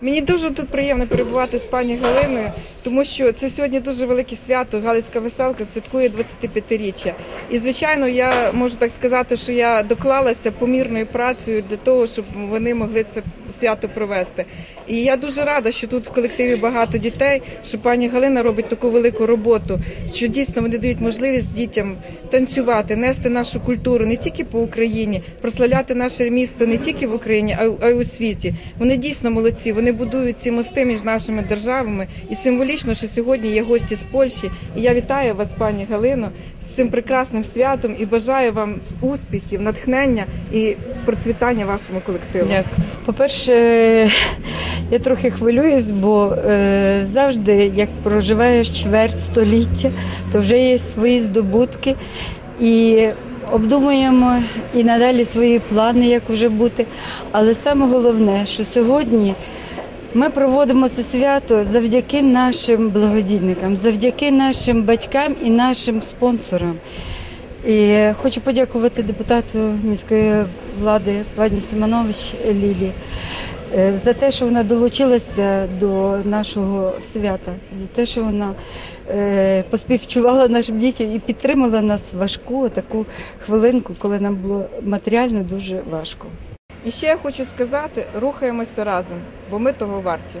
Мені дуже тут приємно перебувати з пані Галиною, тому що це сьогодні дуже велике свято. Галицька веселка святкує 25-річчя. І звичайно, я можу так сказати, що я доклалася помірною працею для того, щоб вони могли це свято провести. І я дуже рада, що тут в колективі багато дітей, що пані Галина робить таку велику роботу, що дійсно вони дають можливість дітям танцювати, нести нашу культуру не тільки по Україні, прославляти наше місто не тільки в Україні, а й- у світі. Вони дійсно молодці. Вони будують ці мости між нашими державами. І символічно, що сьогодні є гості з Польщі. І я вітаю вас, пані Галино, з цим прекрасним святом і бажаю вам успіхів, натхнення і процвітання вашому колективу. Дякую. По-перше, я трохи хвилююсь, бо е, завжди, як проживаєш чверть століття, то вже є свої здобутки і обдумуємо і надалі свої плани, як вже бути. Але саме головне, що сьогодні. Ми проводимо це свято завдяки нашим благодійникам, завдяки нашим батькам і нашим спонсорам. І хочу подякувати депутату міської влади пані Семенович Лілі е, за те, що вона долучилася до нашого свята, за те, що вона е, поспівчувала нашим дітям і підтримала нас в важку таку хвилинку, коли нам було матеріально дуже важко. І ще я хочу сказати: рухаємося разом, бо ми того варті.